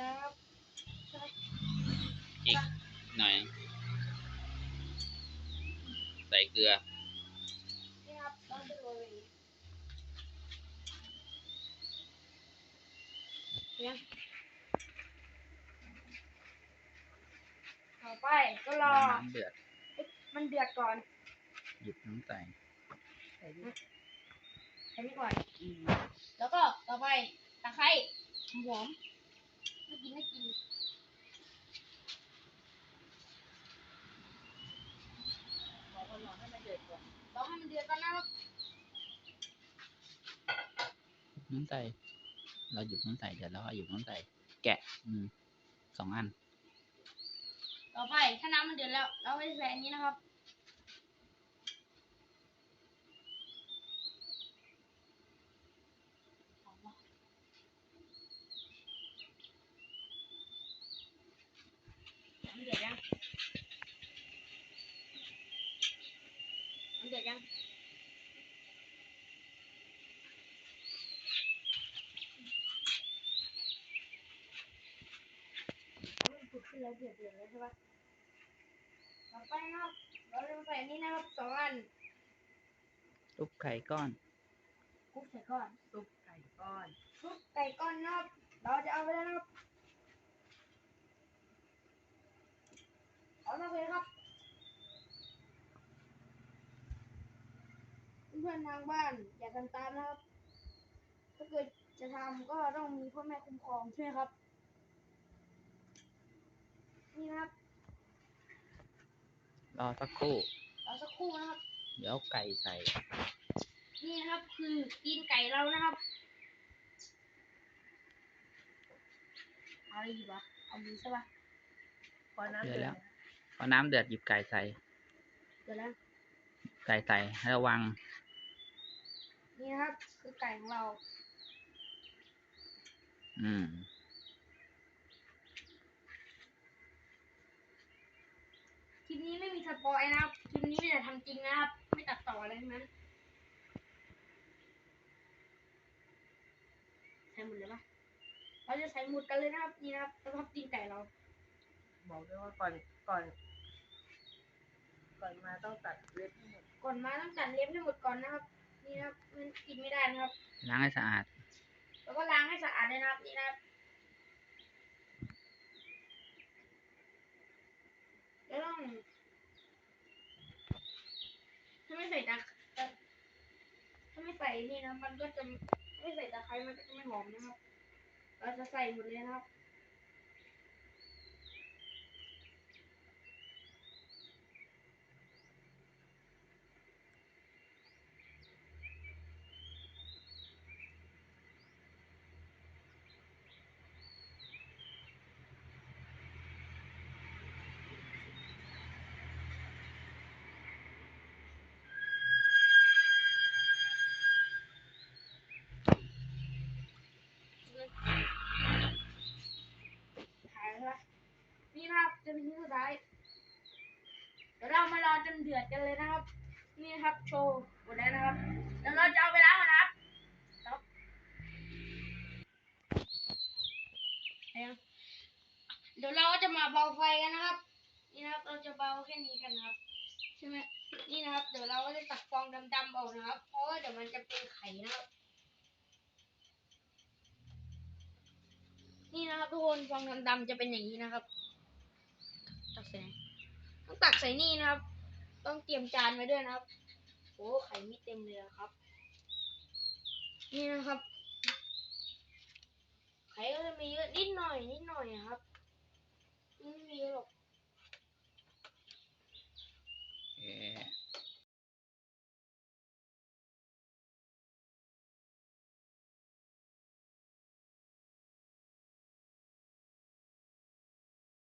ยาครับอีกหน่อย ใส่เกลือนี่ครับเราจะโรยเนี่ยต่อไปก็รอ น้ำเดือด มันเดือดก่อนหยิบน้ำใส่แค่นี้ก่อน แล้วก็ต่อไปตะไคร้หอม ไม่กินไม่กินรอให้มันเดือดก่อนรอให้มันเดือดก่อนนะครับน้ำใส่เราหยิบน้ำใส่เดี๋ยวเราเอาหยิบน้ำใส่แกะ อืมสองอัน ต่อไปถ้าน้ำมันเดือดแล้ว เราก็จะใส่อันนี้นะครับ มันเดือดยังมันเดือดยังมันผุดขึ้นแล้วเดือดเดือดแล้วใช่ปะต่อไปนะครับเราจะมาใส่อันนี้นะครับสองอันทุบไข่ก้อนคลุกใส่ก้อน ซุปไก่ก้อนคลุกไก่ก้อนนะครับ เราจะเอาไปแล้วนะครับ เอาละเลยครับ เพื่อนๆทางบ้านอย่าทำตามนะครับ ถ้าเกิดจะทำก็ต้องมีพ่อแม่คุ้มครองใช่ไหมครับ นี่นะครับรอสักครู่เราสักครู่นะครับ เดี๋ยวไก่ใส่ นี่นะครับคือตีนไก่เรานะครับเอาอะไรดีวะเอามือใช่ปะพอน้ำเดืเดืออดดแล้ว พอน้ำเดือดหยิบไก่ใส่เดี๋ยวนะไก่ใส่ให้ระวัง นี่นะครับ คือไก่ของเรา อืม คลิปนี้ไม่มีสปอยนะครับ คลิปนี้ไม่ได้ทำจริงนะครับ ไม่ตัดต่ออะไรทั้งนั้นใส่หมดเลยปะเราจะใส่หมดกันเลยนะครับ นี่นะครับสภาพตีนไก่เรา บอกด้วยว่าก่อนก่อน ก่อนมาต้องตัดเล็บให้หมดก่อนมาต้องตัดเล็บให้หมดก่อนนะครับ นี่นะครับมันกินไม่ได้นะครับ ล้างให้สะอาด แล้วก็ล้างให้สะอาดเลยนะครับนี่นะครับแล้วต้องถ้าไม่ใส่ตะตะถ้าไม่ใส่นี่นะมันก็จะไม่ใส่ตะไคร้มันก็จะไม่หอมนะครับ เราจะใส่หมดเลยนะครับ ถ่ายใช่ปะ นี่นะครับจะเป็นชิ้นสุดท้ายเดี๋ยวเรามารอจนเดือดกันเลยนะครับ นี่ครับโชว์หมดแล้วนะครับเดี๋ยวเราจะเอาไปล้างก่อนนะครับครับเดี๋ยวเราก็จะมาเบาไฟกันนะครับ นี่นะครับเราจะเบาแค่นี้กันนะครับใช่ไหมนี่นะครับ เดี๋ยวเราก็จะตักฟองดำๆออกนะครับ เพราะว่าเดี๋ยวมันจะเป็นไข่นะครับนี่นะครับทุกคนฟองดำๆจะเป็นอย่างนี้นะครับ ส่ไหนต้องตักใส่นี่นะครับ ต้องเตรียมจานไว้ด้วยนะครับโอ้ไข่ไม่เต็มเลยครับ นี่นะครับ ไข่ก็จะมีเยอะนิดหน่อยนิดหน่อยครับไม่มีหรอก